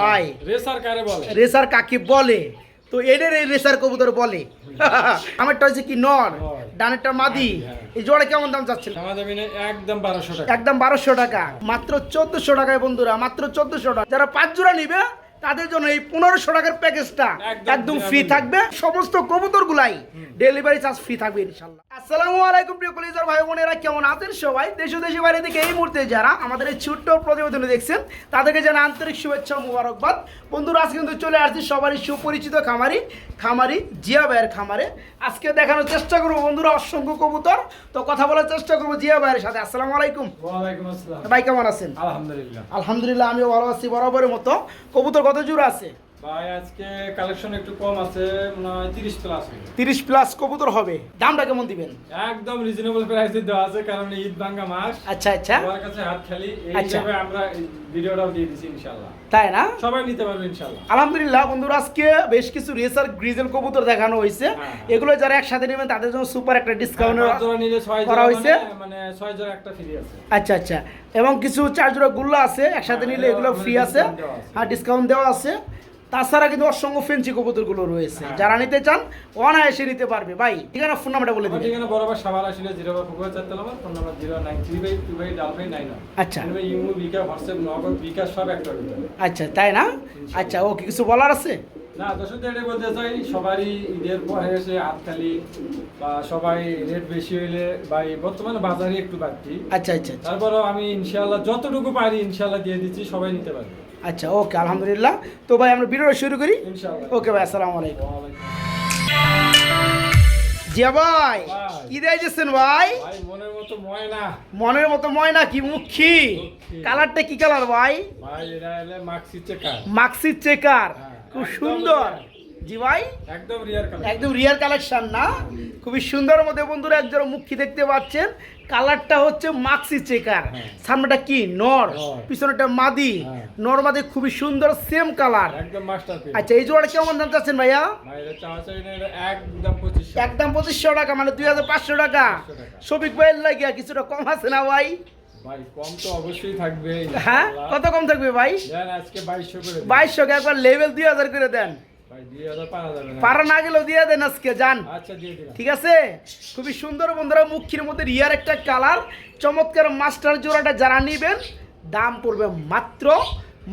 ভাই। রেসার কারে বলে? রেসার কাকে বলে? তো এদের এই রেসার কবুতর বলে। আমারটা হচ্ছে কি নর নর। ডানেরটা মাদি। হ্যাঁ। এই জোড়া কেমন দাম যাচ্ছে একদম বারোশো টাকা। একদম বারোশো টাকা। মাত্র চোদ্দশো টাকায় বন্ধুরা মাত্র চোদ্দশো টাকা। যারা পাঁচ জোড়া নিবে তাদের জন্য এই পনেরোশো টাকার প্যাকেজটা একদম ফ্রি থাকবে। সমস্ত কবুতর গুলাই ডেলিভারি চার্জ ফ্রি থাকবে ইনশাল্লাহ। আসসালামু আলাইকুম প্রিয় কলিজার ভাই বোনেরা কেমন আছেন সবাই? দেশ ও দেশের বাইরে থেকে এই মুহূর্তে যারা আমাদের এই ছোট্ট প্রতিবেদনে দেখছেন তাদেরকে জানা আন্তরিক শুভেচ্ছা মুবারকবাদ। বন্ধুরা আজকে কিন্তু চলে আসছি সবারই সুপরিচিত খামারি খামারি জিয়া ভাইয়ের খামারে। আজকে দেখানোর চেষ্টা করব বন্ধুরা অসংখ্য কবুতর। তো কথা বলার চেষ্টা করব জিয়া ভাইয়ের সাথে। আসসালামু আলাইকুম। ভাই কেমন আছেন? আলহামদুলিল্লাহ। আলহামদুলিল্লাহ আমিও ভালো আছি বরাবরের মতো। কবুতর কত জোড়া আছে? ভাই আজকে কালেকশন একটু কম আছে হয় তিরিশ প্লাস তিরিশ প্লাস কবুতর হবে। দামটা কেমন দিবেন? একদম রিজনেবল প্রাইসে দেওয়া আছে কারণ ঈদ ভাঙ্গা মাস। আচ্ছা আচ্ছা। সবার কাছে হাত খালি এই আচ্ছা। হিসাবে আমরা ভিডিওটাও দিয়ে দিছি ইনশাল্লাহ তাই না? সবাই নিতে পারবে ইনশাল্লাহ আলহামদুলিল্লাহ বন্ধুরা আজকে বেশ কিছু রেসার গ্রিজেল কবুতর দেখানো হয়েছে। হ্যাঁ। এগুলো যারা একসাথে নেবেন তাদের জন্য সুপার একটা ডিসকাউন্ট নিলে ছয় করা জোড়া হয়েছে? মানে- মানে জোড়া একটা ফ্রি আছে। আচ্ছা আচ্ছা। এবং কিছু চার জোড়া গুল্লা আছে একসাথে হ্যাঁ, নিলে এগুলো ফ্রি আছে। আর ডিসকাউন্ট দেওয়া আছে। তাছাড়া কিন্তু অসংখ্য ফেন্সি কবুতরগুলো রয়েছে। হ্যাঁ। যারা নিতে চান অনায়াসে নিতে পারবে। ভাই ঠিকানা ফোন নাম্বারটা বলে দিবেন। ঠিকানা বরাবর সাভার আসলে জিরো বা ফুকুয়া চারতলা phone number zero nine three by two by ডাল বাই নাইন আচ্ছা। ইমো বিকাশ হোয়াটসঅ্যাপ নগদ বিকাশ সব একটা আচ্ছা তাই না? আচ্ছা ওকে কিছু বলার আছে? না দর্শক এটাই বলতে চাই সবারই ঈদের পরে এসে হাততালি বা সবাই রেট বেশি হইলে বা বর্তমানে বাজারে একটু বাড়তি। আচ্ছা আচ্ছা আচ্ছা। তারপরেও আমি ইনশাল্লাহ যতটুকু পারি ইনশাল্লাহ দিয়ে দিচ্ছি সবাই নিতে পারবে। আচ্ছা ওকে আলহামদুলিল্লাহ। তো ভাই আমরা ভিডিওটা শুরু করি? ওকে ভাই আসসালামু আলাইকুম। জিয়া ভাই। কি দিয়েছেন ভাই? মনের মতো ময়না। মনের মতো ময়না কি মুখী। কালারটা কি কালার ভাই? মাক্সি চেকার মাক্সি চেকার হ্যাঁ, খুব সুন্দর। জি ভাই? একদম রিয়ার কালার একদম রিয়ার কালেকশন না? খুবই সুন্দর মধ্যে বন্ধুরা একজোড়া মুখী দেখতে পাচ্ছেন। কালারটা হচ্ছে মাক্সি চেকার। হ্যাঁ। সামনেটা কি? নর। পিছনেটা মাদি। হ্যাঁ। নর মাদি খুবই সুন্দর সেম কালার আচ্ছা এই জোড়া কেমন দাম চাচ্ছেন ভাইয়া? একদম একদম পঁচিশশো টাকা মানে দুই হাজার পাঁচশো টাকা। 500 টাকা। শফিক ভাইয়ের লাগিয়া কিছুটা কম আছে না ভাই? ভাই কম তো অবশ্যই থাকবে হ্যাঁ? কত কম থাকবে ভাই? আজকে বাইশশো করে। বাইশশো একবার লেভেল দুই হাজার করে দেন। পারা না। গেলেও দিয়ে দেন আজকে যান। আচ্ছা ঠিক আছে? খুবই সুন্দর বন্ধুরা মুখির মধ্যে রিয়ার একটা কালার। চমৎকার মাস্টার জোড়াটা যারা নিবেন দাম পড়বে মাত্র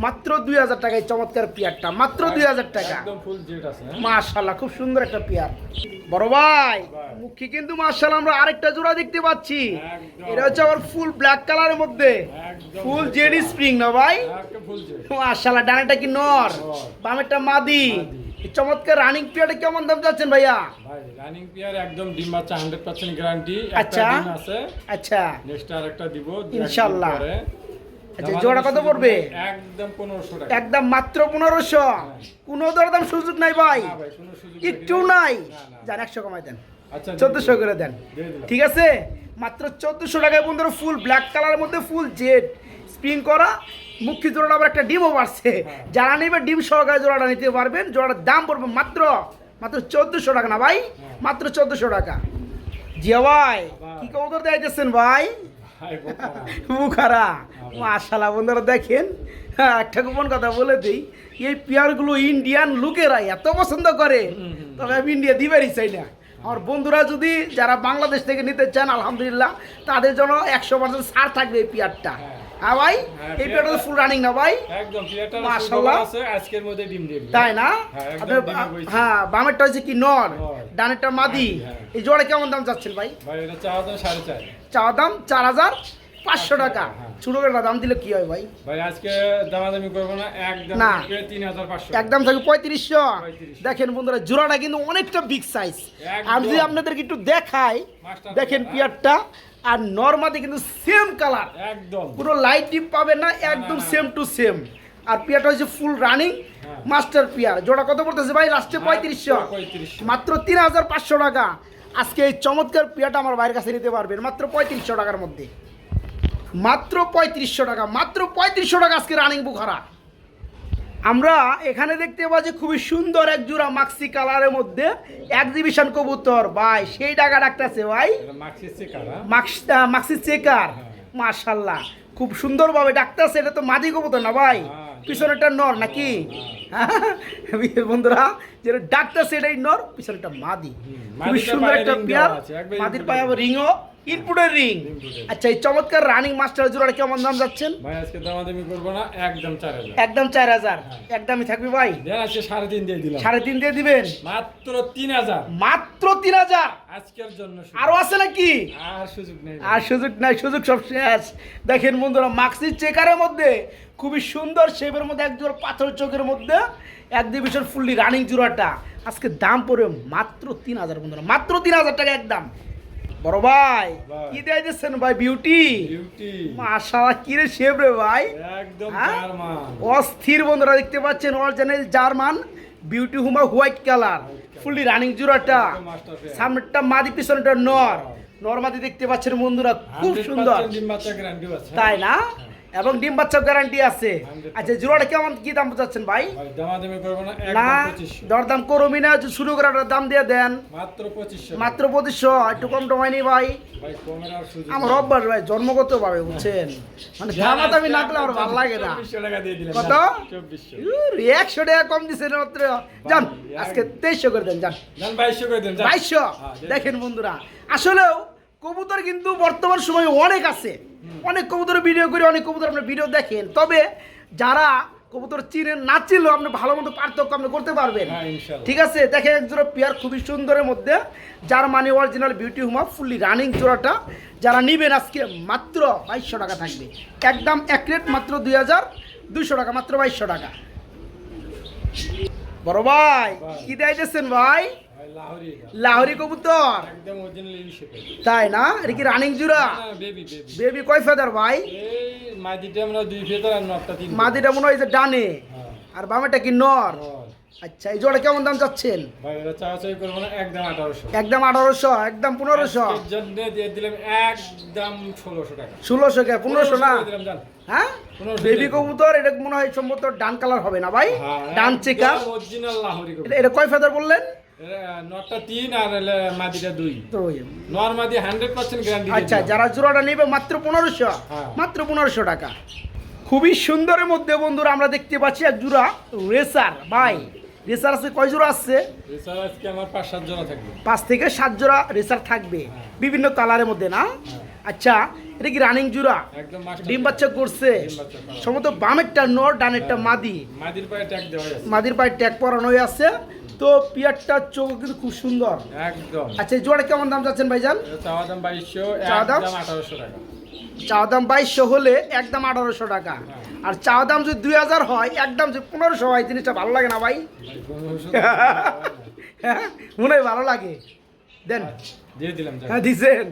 মাত্র দুই হাজার টাকায় চমৎকার পিয়ারটা মাত্র দুই হাজার টাকা। হ্যাঁ? মাশাল্লাহ খুব সুন্দর একটা পেয়ার। বড় ভাই। কিন্তু মাশাল্লাহ আমরা আরেকটা জোড়া দেখতে পাচ্ছি। এটা হচ্ছে আবার ফুল ব্ল্যাক কালারের মধ্যে। ফুল জেডি স্প্রিং না ভাই? মাশাল্লাহ ডানেটা কি নর। বামেরটা মাদি। চমৎকার রানিং পিয়ারটা কেমন দাম যাচ্ছেন ভাইয়া? ভাই রানিং পিয়ার একদম ডিম বাচ্চা হান্ড্রেড পার্সেন্ট গ্যারান্টি আচ্ছা। আছে। আচ্ছা। নেক্সট আর একটা দিব ইনশাআল্লাহ। আচ্ছা, জোড়া কত পড়বে? একদম পনেরোশো টাকা। একদম মাত্র পনেরোশো। কোনো দরদাম সুযোগ নাই ভাই। একটু নাই। না, না। যান একশো কমাই দেন। আচ্ছা চোদ্দশো করে দেন। ঠিক আছে? মাত্র চোদ্দশো টাকায় বন্ধুরা ফুল ব্ল্যাক কালারের মধ্যে ফুল জেড স্প্রিং করা মুখী জোড়াটা আবার একটা ডিমও বাড়ছে। হ্যাঁ। যারা নেবে ডিম সহকারে জোড়াটা নিতে পারবেন। জোড়াটার দাম পড়বে মাত্র মাত্র চোদ্দশো টাকা না ভাই? হ্যাঁ। মাত্র চোদ্দশো টাকা। জিয়া ভাই। কি কবুতর দিতেছেন ভাই। মুখারা মাশাল্লাহ বন্ধুরা দেখেন। হ্যাঁ একটা গোপন কথা বলে দিই। এই পেয়ারগুলো ইন্ডিয়ান লোকেরা এত পছন্দ করে। তবে আমি ইন্ডিয়া দিবারই চাই না। আমার বন্ধুরা যদি যারা বাংলাদেশ থেকে নিতে চান আলহামদুলিল্লাহ তাদের জন্য একশো পার্সেন্ট ছাড় থাকবে এই পেয়ারটা। হ্যাঁ। ভাই হ্যাঁ, এই পেয়ারটা- ফুল রানিং না ভাই একদম মাশাআল্লাহ। আছে আজকের মধ্যে ডিম দিয়ে তাই না হ্যাঁ। হ্যাঁ বামেরটা হচ্ছে কি নর নর। ডানেরটা মাদি হ্যাঁ। এই জোড়া কেমন দাম চাচ্ছেন ভাই ভাই এটা চাওয়া দাম চার চাওয়া দাম চার হাজার পাঁচশো টাকা। ছোটো করে দাম দিলে কি হয় ভাই ভাই আজকে দামাদামি করব না একদম না। একদম থাকবে পঁয়ত্রিশশো দেখেন বন্ধুরা জোড়াটা কিন্তু অনেকটা বিগ সাইজ। আমি যদি আপনাদেরকে একটু দেখাই দেখেন পিয়ারটা আর নর্মাদি কিন্তু সেম কালার একদম। পুরো লাইট ডিপ পাবেন না একদম। সেম টু সেম আর পিয়ারটা হচ্ছে ফুল রানিং হ্যাঁ। মাস্টার পিয়ার জোড়া কত পড়তেছে ভাই? লাস্টে পঁয়ত্রিশশো। পঁয়ত্রিশশো। মাত্র তিন হাজার পাঁচশো টাকা। আজকে এই চমৎকার পিয়াটা আমার বাইরের কাছে নিতে পারবেন মাত্র পঁয়ত্রিশশো টাকার মধ্যে। মাত্র পঁয়ত্রিশশো টাকা মাত্র পঁয়ত্রিশশো টাকা আজকে রানিং বুখারা। আমরা এখানে দেখতে পাচ্ছি খুবই সুন্দর এক জোড়া মাক্সি কালারের মধ্যে এক্সিবিশন কবুতর। ভাই সেই টাকা ডাকতেছে ভাই। হ্যাঁ? মাক্স চেকার হ্যাঁ। মাশাল্লাহ। খুব সুন্দরভাবে ডাকতেছে এটা তো মাদি কবুতর না ভাই? হ্যাঁ, পিছনেরটা নর নাকি? বন্ধুরা যেটা ডাক্তার সেটাই নর পিছনেরটা মাদি। খুবই সুন্দর একটা পেয়ার। মাদির পায়ে রিংও ইনপুটের রিং আচ্ছা এই চমৎকার রানিং মাস্টার জোড়া কেমন দাম যাচ্ছেন? ভাই আজকে দামাদামি করব না একদম চার হাজার। একদম চার হাজার। একদমই থাকবে ভাই? দেন আজকে সাড়ে তিন দিয়ে দিলাম। সাড়ে তিন দিয়ে দিবেন? মাত্র তিন হাজার। মাত্র তিন হাজার? আজকের জন্য। আরও আছে নাকি? আর সুযোগ নেই আর সুযোগ নাই সুযোগ সব শেষ। দেখেন বন্ধুরা মাক্সি চেকারের মধ্যে খুবই সুন্দর শেপের মধ্যে এক জোড়া পাথর চোখের মধ্যে এক ডিভিশন ফুললি রানিং জোড়াটা। আজকে দাম পড়বে মাত্র তিন হাজার বন্ধুরা মাত্র তিন হাজার টাকা একদম। বড় ভাই। কি দেয় দিচ্ছেন ভাই বিউটি মাশাআল্লাহ কি রে শেপ রে ভাই। একদম হ্যাঁ? জার্মান। অস্থির বন্ধুরা দেখতে পাচ্ছেন original German beauty homer white colour fully running জোড়াটা। সামনেরটা মাদি পিছনেটা নর। নর। মাদি দেখতে পাচ্ছেন বন্ধুরা খুব সুন্দর। তাই না? এবং ডিম বাচ্চা গ্যারান্টি আছে। আচ্ছা জোড়াটা কেমন কি দাম চাচ্ছেন ভাই? না দরদাম করবি না শুরু করার দাম দিয়ে দেন। মাত্র পঁচিশশো। একটু কম টমায়নি ভাই। আমার। অভ্যাস ভাই জন্মগত ভাবে বুঝছেন? মানে দামা দামি না করলে আমার ভালো লাগে না। কত? একশো টাকা কম দিচ্ছে মাত্র। যান আজকে তেইশশো করে দেন যান। যান বাইশশো করে দেন বাইশশো। হ্যাঁ, দেখেন বন্ধুরা আসলেও কবুতর কিন্তু বর্তমান সময়ে অনেক আছে। অনেক কবুতরের ভিডিও করে অনেক কবুতর আপনার ভিডিও দেখেন। তবে যারা কবুতর চিনেন না চিনলেও আপনি ভালো মতো পার্থক্য আপনি করতে পারবেন। হ্যাঁ ঠিক আছে? দেখেন এক জোড়া পেয়ার খুবই সুন্দরের মধ্যে। যার মানে original beauty homer fully running জোড়াটা। যারা নিবেন আজকে মাত্র বাইশশো টাকা থাকবে। একদম এক রেট মাত্র দুই হাজার দুইশো টাকা মাত্র বাইশশো টাকা। বড় ভাই কি ভাই ভাই? লাহোরি কবুতর? তাই না? এটা কি রানিং জোড়া? বেবি কয় ফেদার ভাই? মাদিটা মনে হয় যে ডানে। হ্যাঁ। আর বামেটা কি নর। আচ্ছা এই জোড়া কেমন দাম চাচ্ছেন? একদম আঠারোশো। একদম পনেরোশো। ষোলোশো কে? পনেরোশো না। হ্যাঁ? বেবি কবুতর এটা মনে হয় সম্ভবত ডান কালার হবে না ভাই? ডান চেকার এটা- কয় ফেদার বললেন? নটটা তিন আর মাদিটা দুই। নর মাদি হান্ড্রেড পার্সেন্ট গ্যারান্টি আচ্ছা যারা জোড়াটা নেবে মাত্র পনেরোশো। হ্যাঁ। মাত্র পনেরোশো টাকা। খুবই সুন্দরের মধ্যে বন্ধুরা আমরা দেখতে পাচ্ছি এক জোড়া রেসার। ভাই রেসার আছে কয় জোড়া আজকে আমার পাঁচ সাত জোড়া থাকবে। পাঁচ থেকে সাত জোড়া রেসার থাকবে। বিভিন্ন কালারের মধ্যে না? আচ্ছা এটা কি রানিং জোড়া? ডিম বাচ্চা করছে। সম্ভবত বামেরটা নর ডানেরটা মাদি। মাদির পায়ে ট্যাগ দেওয়া মাদির পায়ে ট্যাগ পরানো আছে। তো পিয়ারটার চোখ কিন্তু খুব সুন্দর। একদম। আচ্ছা এই জোড়া কেমন দাম চাচ্ছেন ভাইজান? চাওয়া দাম বাইশশো চাওয়া দাম? আঠারোশো টাকা। চাওয়া দাম বাইশশো হলে একদম আঠারোশো টাকা। আর চাওয়া দাম যদি দুই হাজার হয় একদম যদি পনেরোশো হয় জিনিসটা ভালো লাগে না ভাই? হ্যাঁ মনে হয় ভালো লাগে। দেন। দিয়ে দিলাম হ্যাঁ দিছেন।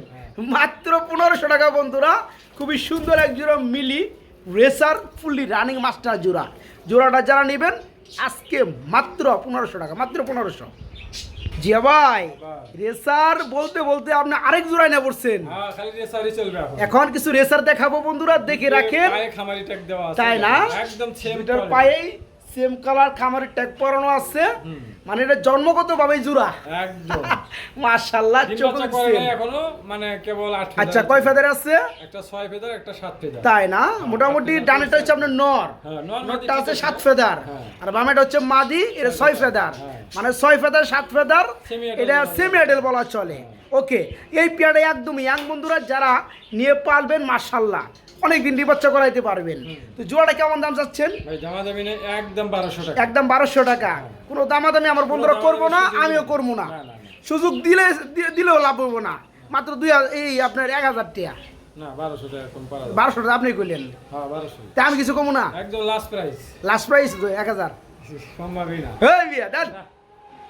মাত্র পনেরোশো টাকা বন্ধুরা। খুবই সুন্দর এক জোড়া মিলি রেসার ফুললি রানিং মাস্টার জোড়া। জোড়াটা যারা নেবেন আজকে মাত্র পনেরোশো টাকা মাত্র পনেরোশো। জিয়া ভাই রেসার বলতে বলতে আপনি আরেক জোড়ায় না পড়ছেন হ্যাঁ এখন। কিছু রেসার দেখাবো বন্ধুরা দেখে রাখেন। তাই না? একদম পায়েই সেম কালার খামারের ট্যাগ পরানো আছে। মানে এটা জন্মগত ভাবে জুরা একদম বাচ্চা করে এখনও মানে কেবল আট আচ্ছা কয় ফেদার আছে? একটা ছয় ফেদার একটা সাত ফেদার তাই না? মোটামুটি ডানেটা হচ্ছে আপনার নর। হ্যাঁ, নর নরটা আছে সাত ফেদার হ্যাঁ। আর বামেটা হচ্ছে মাদি এটা ছয় ফেদার হ্যাঁ। মানে ছয় ফেদার সাত ফেদার এটা হয়। সেমি আইডেল বলা চলে। ওকে এই পেয়ারটা একদম ইয়াং বন্ধুরা যারা নিয়ে পালবেন মার্শাল্লাহ অনেকদিন বাচ্চা করাইতে পারবেন। তো জোড়াটা কেমন দাম চাচ্ছেন? একদম বারোশো টাকা। একদম বারোশো টাকা। কোনো দামাদামি আমার বন্ধুরা করব না আমিও করব না। সুযোগ দিলে দিলেও লাভ হব না। মাত্র দুই হাজার এই আপনার এক হাজার টাকা। বারোশো টাকা আপনি কইলেন? হ্যাঁ তা আমি কিছু কমো না। একদম লাস্ট প্রাইস লাস্ট প্রাইস এক হাজার। সম্ভবই না।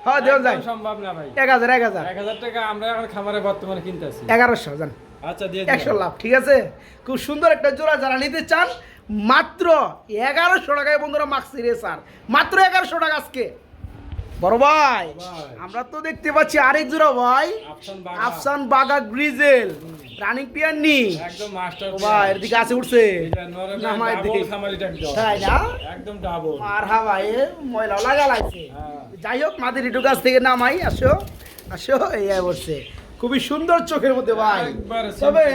হ্যাঁ দেন দেওয়া যায় একদম সম্ভব না ভাই। এক হাজার এক হাজার। এক হাজার টাকা আমরা এখন খামারে বর্তমানে কিনতেছি। এগারোশো জান। আচ্ছা দিয়ে। লাভ ঠিক আছে? খুব সুন্দর একটা জোড়া যারা নিতে চান মাত্র এগারোশো টাকায় বন্ধুরা মাক্সি রেসার মাত্র এগারোশো টাকা আজকে। বড় ভাই। আমরা তো দেখতে পাচ্ছি আরেক জোড়া ভাই। আফসান বাগা। গ্রিজেল রানিং পিয়ার নি। একদম মাস্টার বাবা এর দিকে আছে উঠছে। না দিকে তাই না? একদম ডাবল আর হা ভাই এ ময়লা লাগা লাগছে হ্যাঁ। যাই হোক মাদি রিটু গাছ থেকে নামাই আসো। আসো এই বসছে। খুবই সুন্দর চোখের মধ্যে ভাই। তবে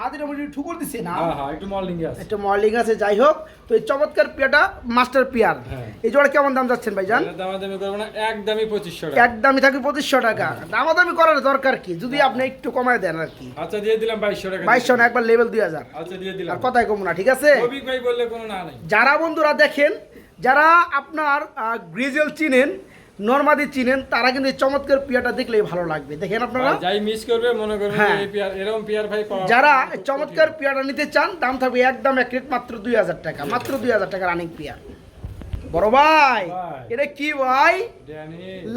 মাদিটা ঠুকুর দিছে না? হ্যাঁ হ্যাঁ একটু আছে। একটা আছে যাই হোক। তো এই চমৎকার পিয়াটা মাস্টার পিয়ার। হ্যাঁ। এই জোড়া কেমন দাম যাচ্ছেন ভাইজান? এটা দামাদামি করব না একদমই টাকা। একদমই পঁচিশশো টাকা। দামাদামি করার দরকার কি? যদি আপনি একটু কমায় দেন আর কি। আচ্ছা দিয়ে দিলাম বাইশশো টাকা। না একবার লেভেল দুই হাজার আচ্ছা দিয়ে দিলাম। আর কথাই কম না ঠিক আছে? রবি ভাই বললে কোনো না নাই। যারা বন্ধুরা দেখেন যারা আপনার গ্রিজেল চিনেন নর্মাদি চিনেন তারা কিন্তু এই চমৎকার পিয়াটা দেখলেই ভালো লাগবে। দেখেন আপনারা? যাই মিস করবে মনে করবে হ্যাঁ। এই পেয়ার এরকম পেয়ার ভাই যারা চমৎকার পিয়াটা নিতে চান দাম থাকবে একদম এক রেট মাত্র দুই হাজার টাকা মাত্র দুই হাজার টাকা রানিং পিয়া বড় ভাই। এটা কি ভাই?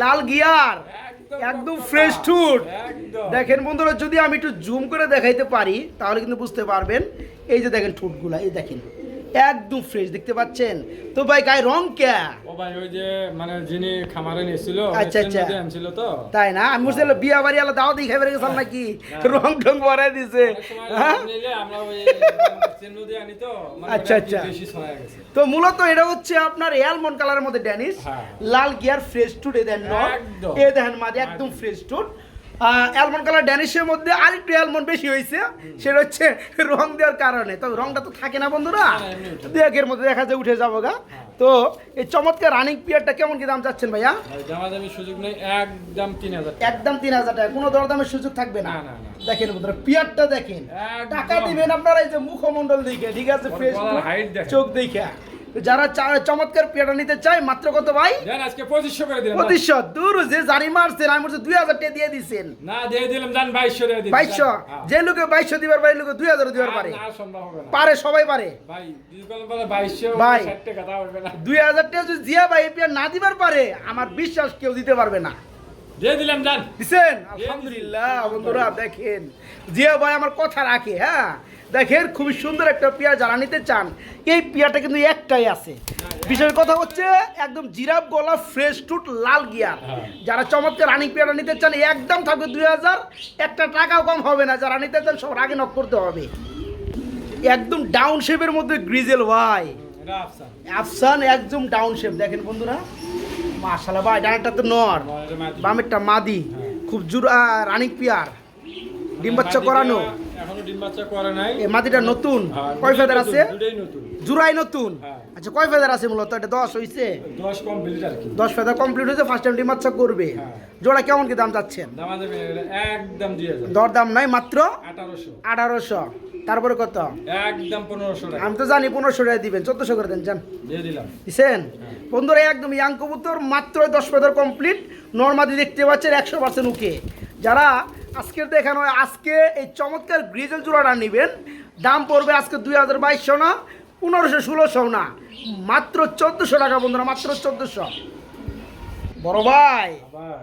লাল গিয়ার একদম ফ্রেশ টুট দেখেন বন্ধুরা যদি আমি একটু জুম করে দেখাইতে পারি তাহলে কিন্তু বুঝতে পারবেন এই যে দেখেন ঠুটগুলা এই দেখেন। একদম ফ্রেশ দেখতে পাচ্ছেন? তো ভাই গায়ে রং কে? ও ভাই ওই যে মানে যিনি খামারে নিয়েছিল আচ্ছা, আচ্ছা। আনছিল তো? তাই না? আমি বুঝতে পারলাম বিয়া বাড়ি আলাদা দাওয়াত খাই বেড়ে গেছিলাম নাকি? রং টং ভরাই দিছে। হ্যাঁ? মানে আচ্ছা, আচ্ছা। তো মূলত এটা হচ্ছে আপনার অ্যালমন্ড কালারের মধ্যে ড্যানিশ। লাল গিয়ার ফ্রেশ টুট এ দেন। এ দেখেন মাঝে একদম ফ্রেশ টুট অ্যালমন্ড কালার ড্যানিশের মধ্যে আরেকটু অ্যালমন্ড বেশি হয়েছে। সেটা হচ্ছে রং দেওয়ার কারণে। তবে রংটা তো থাকে না বন্ধুরা। না, এমনি উঠে দু একের মধ্যে দেখা যায় উঠে যাব গা। হ্যাঁ। তো এই চমৎকার রানিং পিয়ারটা কেমন কি দাম চাচ্ছেন ভাইয়া? দামাদামি সুযোগ নেই। একদম তিন হাজার একদম তিন হাজার টাকা। কোনো দরদামের সুযোগ থাকবে না। না, না, না। দেখেন বন্ধুরা পিয়ারটা দেখেন। টাকা দিবেন আপনারা এই যে মুখমন্ডল দেখে ঠিক আছে। চোখ দেখে। তো যারা চমৎকার পিয়ারটা নিতে চায় মাত্র কত ভাই? আজকে পঁচিশশো করে দিলাম। পঁচিশশো। দূর যে জারি মারছেন আমি বলছি দুই হাজার টাকা দিয়ে দিচ্ছেন না দিয়ে দিলাম জান বাইশশো বাইশশো। যে লোকে বাইশশো দিবার পারে লোকে দুই হাজার দিবার পারে। পারে সবাই পারে। ভাই দুই হাজার টাকা যদি জিয়া ভাই এই না দিবার পারে আমার বিশ্বাস কেউ দিতে পারবে না। দিয়ে দিলাম জান দিছেন? আলহামদুলিল্লাহ বন্ধুরা দেখেন। জিয়া ভাই আমার কথা রাখে হ্যাঁ? দেখেন খুবই সুন্দর একটা পেয়ার যারা নিতে চান এই পেয়ারটা কিন্তু একটাই আছে। বিশেষ কথা হচ্ছে একদম জিরাফ গলা ফ্রেশ টুট লাল গিয়ার। হ্যাঁ। যারা চমৎকার রানিং পেয়ারটা নিতে চান একদম থাকবে দুই হাজার। একটা টাকাও কম হবে না যারা নিতে চান সবার আগে নক করতে হবে। একদম ডাউন শেপের মধ্যে গ্রিজেল ভাই। আফসান। একদম ডাউন শেপ দেখেন বন্ধুরা মাশাল্লাহ ভাই ডানটা তো নর। বামেরটা মাদি। হ্যাঁ। খুব জোর রানিং পিয়ার ডিম বাচ্চা করানো। এখনও ডিম বাচ্চা করে নাই। এই মাদিটা নতুন? হ্যাঁ, কয় ফেদার আছে? দুটোই নতুন। জুরাই নতুন? হ্যাঁ। আচ্ছা কয় ফেদার আছে মূলত? এটা দশ হইছে? দশ কমপ্লিট আর কি। দশ ফেদার কমপ্লিট হয়েছে ফার্স্ট টাইম ডিম বাচ্চা করবে। হ্যাঁ। জোড়া কেমন কি দাম চাচ্ছেন? দামা একদম দিয়ে যাবে দর দাম নাই মাত্র তারপরে কত? একদম পনেরোশো টাকা। আমি তো জানি পনেরোশো টাকা দিবেন চোদ্দশো করে দেন জান দিয়ে দিলাম। দিছেন? বন্ধুরা একদম ইয়াং কবুতর মাত্র দশ ফেদার কমপ্লিট নর্মাদি দেখতে পাচ্ছেন একশো পার্সেন্ট উকে। যারা আজকের দেখানো হয় আজকে এই চমৎকার গ্রিজেল জোড়াটা নেবেন দাম পড়বে আজকে দুই হাজার বাইশশো না পনেরোশো ষোলোশো না মাত্র চোদ্দোশো টাকা বন্ধুরা মাত্র চোদ্দোশো বড় ভাই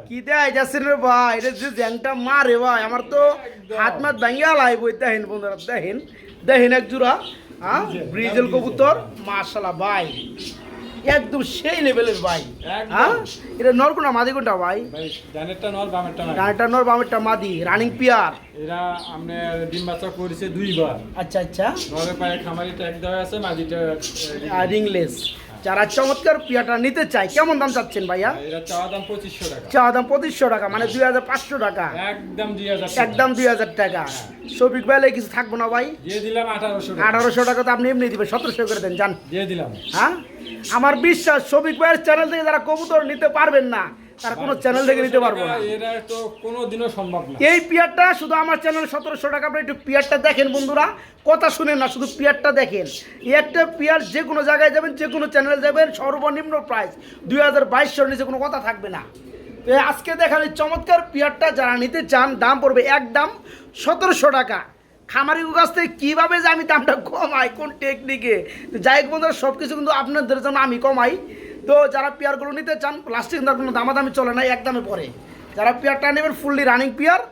কি দেয় যাচ্ছেন রে ভাই এটা যে জ্যাংটা মারে ভাই আমার তো। হাত মাত ভাঙ্গিয়া লাইব দেখেন বন্ধুরা দেখেন দেখেন এক জোড়া হ্যাঁ ব্রিজেল, কবুতর হ্যাঁ। ভাই একদম সেই লেভেলের ভাই। হ্যাঁ? এটা নর কোনটা মাদি কোনটা ভাই? ভাই ডানেরটা নর বামেরটা নর বামেরটা মাদি রানিং পিয়ার এরা ডিম বাচ্চা করেছে দুইবার। আচ্ছা আচ্ছা। পায়ে খামারি ট্যাগ দেওয়া আছে আর রিংলেস যারা চমৎকার পিয়াটা নিতে চায় কেমন দাম চাচ্ছেন ভাইয়া? চাওয়া দাম পঁচিশশো টাকা। মানে দুই হাজার পাঁচশো টাকা। একদম দুই হাজার একদম দুই হাজার টাকা। শফিক ভাইলে কিছু থাকব না ভাই? দিয়ে দিলাম আঠারোশো টাকা তো আপনি এমনি দিবেন সতেরোশো করে দেন যান। দিয়ে দিলাম। হ্যাঁ? আমার বিশ্বাস শফিক ভাইয়ের চ্যানেল থেকে যারা কবুতর নিতে পারবেন না তারা কোনো চ্যানেল থেকে নিতে পারব না। এরা তো কোনো দিনও সম্ভব না। এই পিয়ারটা শুধু আমার চ্যানেল সতেরোশো টাকা একটু পিয়ারটা দেখেন বন্ধুরা। কথা শুনেন না শুধু পিয়ারটা দেখেন। এই একটা পিয়ার যে কোনো জায়গায় যাবেন যে কোনো চ্যানেলে যাবেন সর্বনিম্ন প্রাইস দুই হাজার বাইশশোর নিচে কোনো কথা থাকবে না। তো আজকে দেখান এই চমৎকার পিয়ারটা যারা নিতে চান দাম পড়বে একদম সতেরোশো টাকা। খামারি কাছ থেকে কীভাবে যে আমি দামটা কমাই, কোন টেকনিকে যাই বন্ধুরা সব কিছু কিন্তু আপনাদের জন্য আমি কমাই। তো যারা পেয়ারগুলো নিতে চান প্লাস্টিক তার কোনো দামাদামি চলে না একদমে পরে যারা পেয়ারটা নেবেন ফুললি রানিং পেয়ার,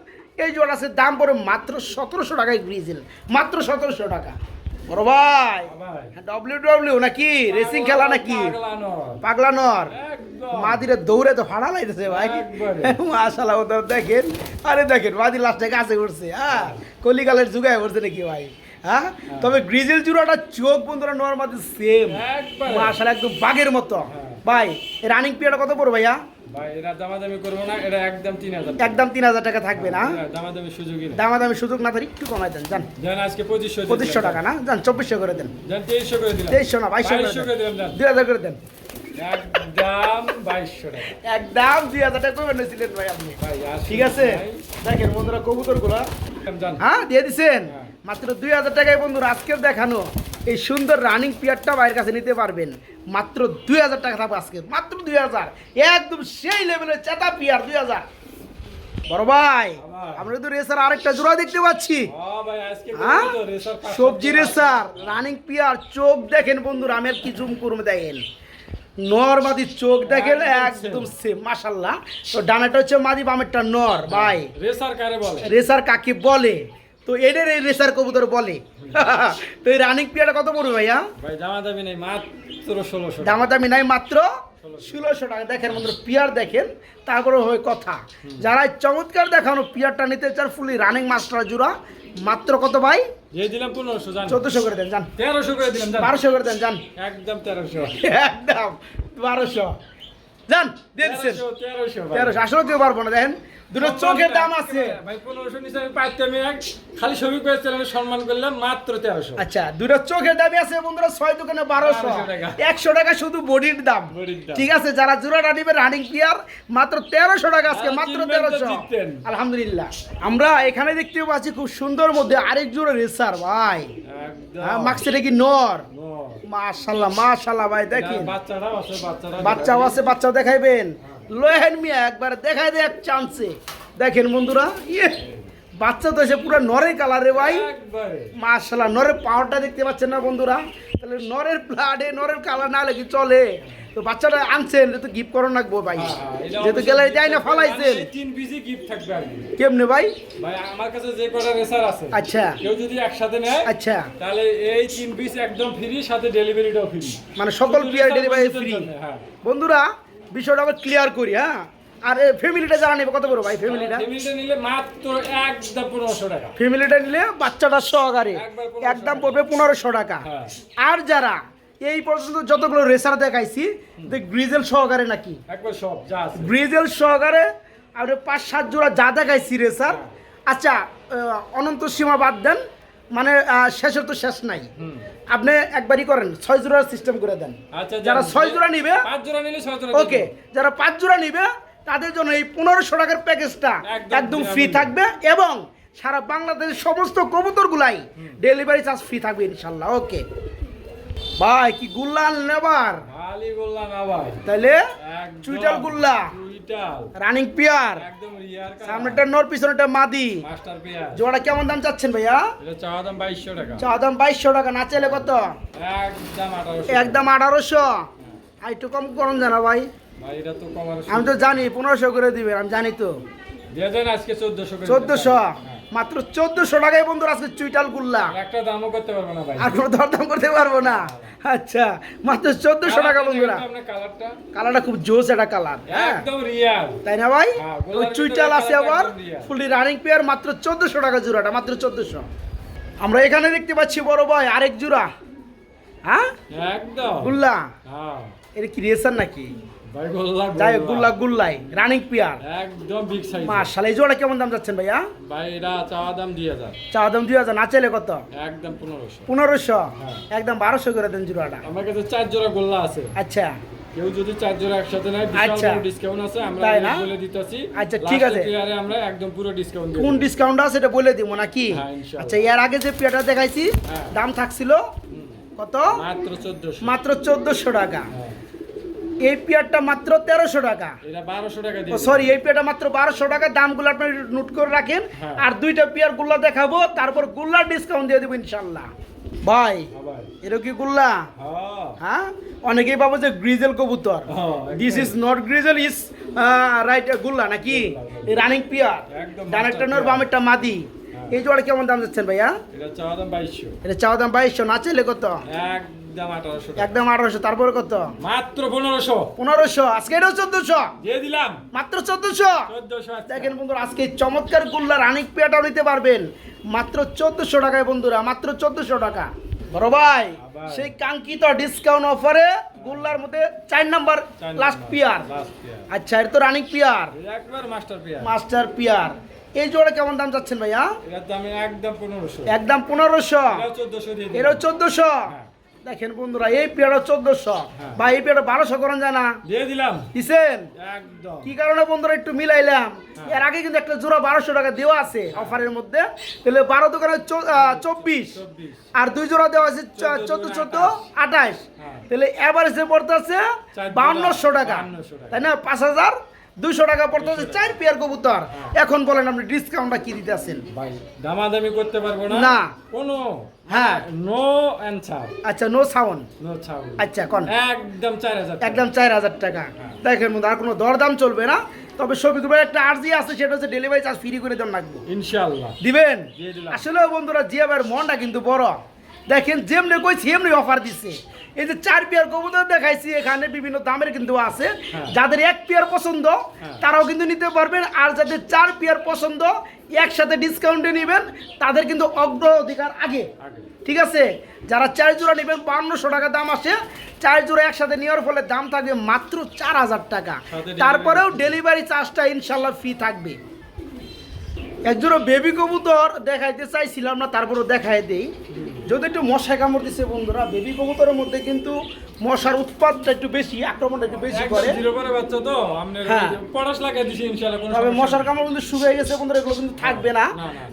এই জোড়া আছে দাম পড়ে মাত্র সতেরোশো টাকায় গ্রিজেল মাত্র সতেরোশো টাকা। বড় ভাই। ডব্লিউ ডব্লিউ নাকি? রেসিং খেলা নাকি? পাগলা নর। পাগলা মাদিরে দৌড়ে তো ফাড়া লাইতেছে ভাই। মাশাল্লাহ ওদের দেখেন। আরে দেখেন মাদি লাস্টে কাছে উঠছে হ্যাঁ? কলিকালের যুগায় উঠছে নাকি ভাই? হ্যাঁ? তবে গ্রিজেল চূড়াটা চোখ বন্ধুরা নর্মাদি সেম। মাশাল্লাহ একদম বাঘের মতো। হ্যাঁ। ভাই রানিং পিরিয়ড কত পড়ো ভাইয়া? ভাই এটা দামাদামি করব না একদম তিন হাজার একদম তিন হাজার টাকা থাকবে না? দামাদামি সুযোগই দামাদামি সুযোগ না তার একটু কমাই দেন যান। দেন আজকে পঁচিশশো পঁচিশশো টাকা না? যান চব্বিশশো করে দেন। দেন তেইশশো করে দিলাম। তেইশশো না বাইশশো করে দেন। দুই হাজার করে দেন। একদম বাইশশো টাকা। একদম দুই হাজার টাকা নিয়েছিলেন ভাই আপনি। ভাই ঠিক আছে? দেখেন বন্ধুরা কবুতরগুলা হ্যাঁ দিয়ে দিছেন? হ্যাঁ। মাত্র দুই হাজার টাকায় বন্ধুরা আজকের দেখানো এই সুন্দর রানিং পিয়ারটা বাইরের কাছে নিতে পারবেন। মাত্র দুই হাজার টাকা থাকবে আজকে মাত্র দুই হাজার। একদম সেই লেভেলের চেতা পিয়ার দুই হাজার। বড় ভাই আমরা। তো রেসার আরেকটা জোড়া দেখতে পাচ্ছি। হ্যাঁ আজকে হ্যাঁ? সবজি রেসার রানিং পিয়ার চোখ দেখেন বন্ধুরা আমি আর কি জুম করব দেখেন। নর মাদি চোখ দেখেন একদম সেম মাশাল্লাহ তো ডানাটা হচ্ছে মাদি বামেরটা নর ভাই। রেসার কাকে বলে? তো এদের এই রেসার কবুতর বলে। তো এই রানিং পিয়াটা কত পড়বে ভাইয়া? ভাই দামাদামি নেই মাত্র ষোলোশো টাকা। দামাদামি নাই মাত্র ষোলোশো। টাকা। দেখেন বন্ধুরা পিয়ার দেখেন তারপরে হয় কথা। যারা চমৎকার দেখানো পিয়ারটা নিতে চান ফুলি রানিং মাস্টার জুড়া মাত্র কত ভাই? দিলাম পনেরোশো জান। চোদ্দশো করে দেন যান তেরোশো করে দিলাম জান। বারোশো করে দেন যান একদম তেরোশো। একদম বারোশো। যান দিয়ে দিচ্ছেন। তেরোশো আসলে কেউ পারব না দেখেন দুটো চোখের দাম আছে। ভাই পনেরোশো নিচে আমি পাইতাম এক খালি ছবি করেছিলাম আমি সম্মান করলাম মাত্র তেরোশো। আচ্ছা দুটো চোখের দামই আছে বন্ধুরা ছয় দোকানে বারোশো। 1200 টাকা। একশো টাকা শুধু বডির দাম। ঠিক আছে যারা জোড়াটা নিবে রানিং পিয়ার মাত্র তেরোশো টাকা আজকে মাত্র তেরোশো। আলহামদুলিল্লাহ। আমরা এখানে দেখতে পাচ্ছি খুব সুন্দর মধ্যে আরেক জোড়া রেসার ভাই। হ্যাঁ মাক্সিটা কি নর। মাশাল্লাহ মাশাল্লাহ ভাই দেখেন। বাচ্চাও আছে বাচ্চাও দেখাইবেন। লোহেন মিয়া একবার দেখাই দে এক চান্সে দেখেন বন্ধুরা ইয়ে বাচ্চা তো এসে পুরো নরের কালারে ভাই। মাশাল্লাহ নরের পাওয়ারটা দেখতে পাচ্ছেন না বন্ধুরা? তাহলে নরের ব্লাডে নরের কালার না কি চলে? তো বাচ্চাটা আনছেন তো গিফট করো নাকবো ভাই। হ্যাঁ, হ্যাঁ, যেহেতু গ্যালারি যাই না ফালাইছেন। তিন পিসি গিফট থাকবে কেমনে ভাই? ভাই আমার কাছে যে কটা রেসার আছে আচ্ছা। কেউ যদি একসাথে নেয় আচ্ছা। তাহলে এই তিন পিস একদম ফ্রি সাথে ডেলিভারিটাও ফ্রি মানে সকল পিয়ার ডেলিভারি ফ্রি হ্যাঁ। বন্ধুরা বিষয়টা আবার ক্লিয়ার করি হ্যাঁ? আর ফ্যামিলিটা জানা নেবে কত বড় ভাই ফ্যামিলিটা ফ্যামিলিটা নিলে মাত্র একদম পনেরোশো টাকা। ফ্যামিলিটা নিলে বাচ্চাটা সহকারে একদম পড়বে পনেরোশো টাকা। হ্যাঁ। আর যারা এই পর্যন্ত যতগুলো রেসার দেখাইছি গ্রিজেল সহকারে নাকি? ব্রিজেল সহকারে আর পাঁচ সাত জোড়া যা দেখাইছি রেসার আচ্ছা অনন্ত সীমা বাদ দেন মানে শেষের তো শেষ নাই। আপনি একবারই করেন ছয় জোড়ার সিস্টেম করে দেন। আচ্ছা যারা ছয় জোড়া নিবে ওকে যারা পাঁচ জোড়া নিবে তাদের জন্য এই পনেরোশো টাকার প্যাকেজটা একদম একদম ফ্রি থাকবে এবং সারা বাংলাদেশের সমস্ত কবুতরগুলাই ডেলিভারি চার্জ ফ্রি থাকবে ইনশাল্লাহ। ওকে। ভাই কি গুল্লা নেবার ভালি বললাম না ভাই তাহলে একদম চুইটাল গুল্লা। চুইটাল। Running pair. একদম রিয়ার সামনেটা নর পিছনেটা মাদি। Master pair. জোড়া কেমন দাম চাচ্ছেন ভাইয়া? এটা চাওয়া দাম বাইশশো টাকা। চা দাম বাইশশো টাকা না চাইলে কত? একদম আঠারোশো। একদম আঠারোশো। আর একটু কম করুন জানা ভাই। ভাই এটা তো কমার আমি তো জানি পনেরোশো করে দিবেন আমি জানি তো। দিয়ে দেন আজকে চোদ্দশো করে চোদ্দশো? হ্যাঁ। মাত্র চোদ্দশো টাকায় বন্ধুরা আজকে চুইটাল গুল্লা একটা দামও করতে পারব না ভাই। আর কোনো দরদাম করতে পারব না। আচ্ছা মাত্র চোদ্দশো টাকা বন্ধুরা। কালারটা। খুব জোস একটা কালার হ্যাঁ। একদম তাই না ভাই? হ্যাঁ, ওই চুইটাল আছে আবার। ফুলি রানিং পেয়ার মাত্র চোদ্দশো টাকা জোড়াটা মাত্র চোদ্দশো। আমরা এখানে দেখতে পাচ্ছি বড় ভাই আরেক জোড়া। হ্যাঁ? একদম। গুল্লা হ্যাঁ। এটা কি রেসার নাকি? যাই গুল্লা গুল্লাই রানিং পেয়ার একদম বিগ সাইজ মাশাল এই জোড়া কেমন দাম যাচ্ছেন ভাইয়া? ভাই এটা চাওয়া দাম দুই হাজার। দাম দুই হাজার না চাইলে কত? একদম পনেরোশো। পনেরোশো? হ্যাঁ। একদম বারোশো করে দেন জোড়াটা। আমার কাছে চার জোড়া গোল্লা আছে। আচ্ছা। কেউ যদি চার জোড়া একসাথে নেয় আচ্ছা। বিশাল ডিসকাউন্ট আছে আমরা বলে দিতেছি। আচ্ছা, ঠিক আছে। আমরা একদম পুরো ডিসকাউন্ট কোন ডিসকাউন্ট আছে এটা বলে দিব নাকি? হ্যাঁ, আচ্ছা এর আগে যে পেয়ারটা দেখাইছি হ্যাঁ। দাম থাকছিল কত? মাত্র চোদ্দশো। মাত্র চোদ্দশো টাকা। এই পেয়ারটা মাত্র তেরোশো টাকা। সরি এই পেয়ারটা মাত্র বারোশো টাকা। দামগুলো আপনি নোট করে রাখেন। হ্যাঁ। আর দুইটা পেয়ার গুল্লা দেখাবো তারপর গুল্লার ডিসকাউন্ট দিয়ে দেবো ইনশাল্লাহ। ভাই আবার এটা কি গুল্লা? হ্যাঁ। হ্যাঁ? অনেকেই ভাবো যে গ্রিজেল কবুতর। হ্যাঁ, this is not grizzle is right গুল্লা নাকি? রানিং পিয়ার ডানেরটা নর। বামেরটা মাদি। হ্যাঁ। এই জোড়া কেমন দাম যাচ্ছেন ভাইয়া? এটা চাওয়া দাম বাইশশো। এটা চাওয়া দাম বাইশশো না চাইলে কত? একদম একদম আঠারোশো তারপরে কত? মাত্র পনেরোশো। পনেরোশো আজকে এটাও চোদ্দশো। দিয়ে দিলাম। মাত্র চোদ্দশো। চোদ্দশো দেখেন বন্ধুরা আজকে চমৎকার গুল্লা রানিক পেয়াটাও নিতে পারবেন। মাত্র চোদ্দশো টাকায় বন্ধুরা মাত্র চোদ্দশো টাকা। বড় ভাই। সেই কাঙ্ক্ষিত ডিসকাউন্ট অফারে গোল্লার মধ্যে চার নাম্বার লাস্ট পিয়ার আচ্ছা এটা তো running pair master pair master pair এই জোড়া কেমন দাম চাচ্ছেন ভাইয়া? একদম পনেরোশো। একদম পনেরোশো। এটাও চোদ্দশো দেখেন বন্ধুরা এই পেয়ারও চোদ্দশো হ্যাঁ। বা এই পেয়ারও বারোশো করেন জানা? দিয়ে দিলাম। দিছেন? একদম। কি কারণে বন্ধুরা একটু মিলাইলাম। হ্যাঁ। এর আগে কিন্তু একটা জোড়া বারোশো টাকা দেওয়া আছে অফারের মধ্যে। তাহলে বারো দোকানে চব্বিশ। আর দুই জোড়া দেওয়া আছে চোদ্দ চোদ্দ আঠাশ। আঠাশ। হ্যাঁ। তাহলে এভারেজে পড়তে আছে বাউন্নশো টাকা। তাই না? পাঁচ হাজার দুশো টাকা পড়তে আছে 200 চার পেয়ার কবুতর। হ্যাঁ। এখন বলেন আপনি ডিসকাউন্টটা কি দিতে আছেন? ভাই দামাদামি করতে পারব না। না। কোনো? হ্যাঁ। নো অ্যান্সার আচ্ছা নো সাউন্ড নো ছাউ আচ্ছা কোন একদম চার হাজার একদম চার হাজার টাকা। হ্যাঁ। দেখেন বন্ধু আর কোনো দরদাম চলবে না। তবে শফিকুর ভাই একটা আর্জি আছে সেটা হচ্ছে ডেলিভারি চার্জ ফ্রি করে দেন রাখব ইনশাআল্লাহ। দিবেন? আসলে বন্ধুরা জিয়া ভাইয়ের মনটা কিন্তু বড়। দেখেন যেমনি কইছি এমনি অফার দিচ্ছে এই যে চার পেয়ার কবুতর দেখাইছি এখানে বিভিন্ন দামের কিন্তু আছে। হ্যাঁ। যাদের এক পেয়ার পছন্দ হ্যাঁ। তারাও কিন্তু নিতে পারবেন। আর যাদের চার পেয়ার পছন্দ একসাথে ডিসকাউন্টে নেবেন তাদের কিন্তু অগ্র অধিকার আগে। ঠিক আছে? যারা চার জোড়া নেবেন বান্নশো টাকা দাম আসে। চার জোড়া একসাথে নেওয়ার ফলে দাম থাকবে মাত্র চার হাজার টাকা। তারপরেও ডেলিভারি চার্জটা ইনশাল্লাহ ফ্রি থাকবে। একজোড়া বেবি কবুতর দেখাইতে চাইছিলাম না তারপরেও দেখাই দেই। যদি একটু মশায় কামড় দিচ্ছে বন্ধুরা বেবি কবুতরের মধ্যে কিন্তু মশার উৎপাদটা একটু বেশি আক্রমণটা একটু বেশি করে বাচ্চা তো হ্যাঁ। পড়াশ লাগাই দিছি ইনশাআল্লাহ তবে মশার কামড় কিন্তু শুকিয়ে গেছে বন্ধুরা এগুলো কিন্তু থাকবে না।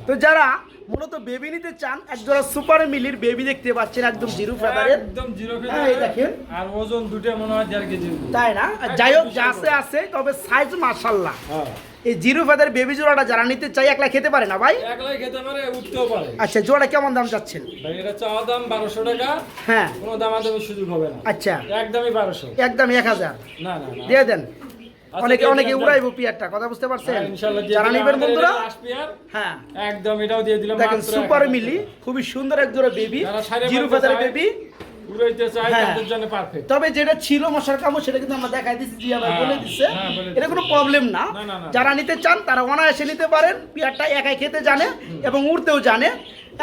তো যারা মূলত বেবি নিতে চান একজোড়া সুপার মিলির বেবি দেখতে পাচ্ছেন একদম জিরো ফেদারের একদম জিরো হ্যাঁ, এই দেখেন। আর ওজন দুটো মনে হয় দেড় কেজি তাই না? যাই হোক যা আছে আছে তবে সাইজ মাশাল্লাহ হ্যাঁ। এই জিরো ফেদার বেবি জোড়াটা যারা নিতে চাই একলা খেতে পারে না ভাই? একলাই খেতে পারে উঠতেও পারে। আচ্ছা জোড়া কেমন দাম চাচ্ছেন? ভাই এটা চাওয়া দাম বারোশো টাকা। হ্যাঁ। কোনো দাম দামাদামি সুযোগ হবে না। আচ্ছা। একদমই বারোশো। একদম এক হাজার। না না। দিয়ে দেন। অনেকে অনেকে উড়াইবো পিয়ারটা কথা বুঝতে পারছেন? হ্যাঁ, যারা নিবেন বন্ধুরা। হ্যাঁ। একদম এটাও দিয়ে দিলাম দেখেন সুপার মিলি খুবই সুন্দর এক জোড়া বেবি জিরো ফেদার বেবি হ্যাঁ। তবে যেটা ছিল মশার কামড় সেটা কিন্তু আমরা দেখাই দিচ্ছি জিয়া ভাই হ্যাঁ, বলে দিচ্ছে এটা কোনো প্রবলেম না। যারা নিতে চান তারা অনায়াসে নিতে পারেন। পিয়ারটা একাই খেতে জানে এবং উড়তেও জানে।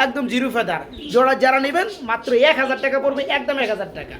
একদম জিরো ফেদার জোড়া যারা নেবেন মাত্র এক হাজার টাকা পড়বে একদম এক হাজার টাকা।